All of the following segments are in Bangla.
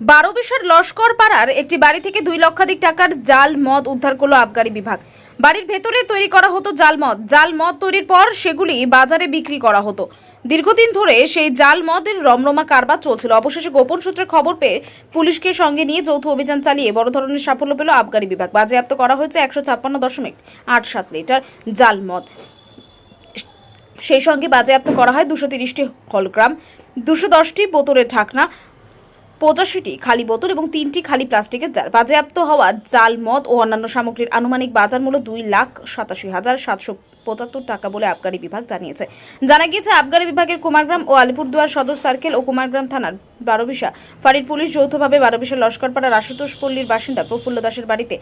বারো বিশার লস্কর পাড়ার একটি বাড়ি থেকে দুই লক্ষাধিক টাকার জাল মদ উদ্ধার করল আবগারি বিভাগ। বাড়ির ভেতরে তৈরি করা হতো জাল মদ। জাল মদ তৈরির পর সেগুলি বাজারে বিক্রি করা হতো। দীর্ঘদিন ধরে সেই জাল মদের রমরমা কারবার চলছিল। অবশেষে গোপন সূত্রে খবর পেয়ে পুলিশকে সঙ্গে নিয়ে যৌথ অভিযান চালিয়ে বড় ধরনের সাফল্য পেল আবগারি বিভাগ। বাজেয়াপ্ত করা হয়েছে একশো ছাপ্পান্ন দশমিক আট সাত লিটার জাল মদ। সেই সঙ্গে বাজেয়াপ্ত করা হয় দুশো তিরিশটি হলগ্রাম, দুশো দশটি বোতলের ঢাকনা পঁচাশিটি খালি বোতল এবং তিনটি খালি প্লাস্টিকের জার। বাজেয়াপ্ত হওয়া জাল, মদ ও অন্যান্য সামগ্রীর আনুমানিক বাজার মূল্য দুই লাখ সাতাশি হাজার সাতশো পঁচাত্তর টাকা বলে আবগারি বিভাগ জানিয়েছে। জানা গিয়েছে, আবগারি বিভাগের কুমারগ্রাম ও আলিপুরদুয়ার সদর সার্কেল ও কুমারগ্রাম থানার বারোবিশা ফাঁড়ির পুলিশ যৌথভাবে বারোবিশা লস্করপাড়ার আশুতোষ পল্লীর বাসিন্দা প্রফুল্ল দাসের বাড়িতে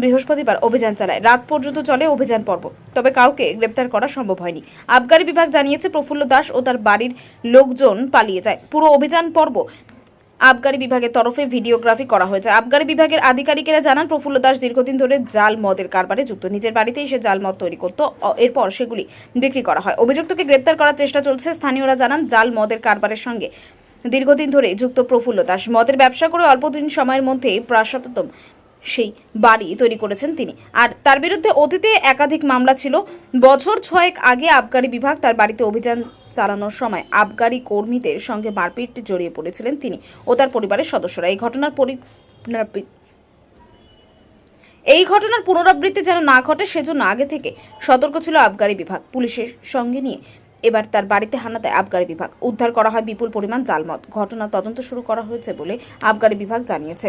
বৃহস্পতিবার অভিযান চালায়। রাত পর্যন্ত চলে অভিযান পর্ব, তবে কাউকে গ্রেপ্তার করা সম্ভব হয়নি। আবগারি বিভাগ জানিয়েছে, প্রফুল্ল দাস ও তার বাড়ির লোকজন পালিয়ে যায়। পুরো অভিযান পর্ব আবগারি বিভাগের তরফে ভিডিওগ্রাফি করা হয়েছে। আবগারি বিভাগের আধিকারিকেরা জানান, প্রফুল্ল দাস দীর্ঘদিন ধরে জাল মদের কারবারে যুক্ত। নিজের বাড়িতেই সে জাল মদ তৈরি করত। এরপর সেগুলি বিক্রি করা হয়। অভিযুক্তকে গ্রেপ্তার করার চেষ্টা চলছে। স্থানীয়রা জানান, জাল মদের কারবারের সঙ্গে দীর্ঘদিন ধরে যুক্ত প্রফুল্ল দাস। মদের ব্যবসা করে অল্প দিন সময়ের মধ্যে প্রাসপ্তম সেই বাড়ি তৈরি করেছেন তিনি। আর তার বিরুদ্ধে অতীতে একাধিক মামলা ছিল। বছর ছয়েক আগে আবগারি বিভাগ তার বাড়িতে অভিযান চালানোর সময় আবগারি কর্মীদের সঙ্গে মারপিট জড়িয়ে পড়েছিলেন তিনি ও তার পরিবারের সদস্যরা। এই ঘটনার এই ঘটনার পুনরাবৃত্তি যেন না ঘটে, সেজন্য আগে থেকে সতর্ক ছিল আবগারি বিভাগ। পুলিশের সঙ্গে নিয়ে এবার তার বাড়িতে হানা দেয় আবগারি বিভাগ। উদ্ধার করা হয় বিপুল পরিমাণ জালমত। ঘটনার তদন্ত শুরু করা হয়েছে বলে আবগারি বিভাগ জানিয়েছে।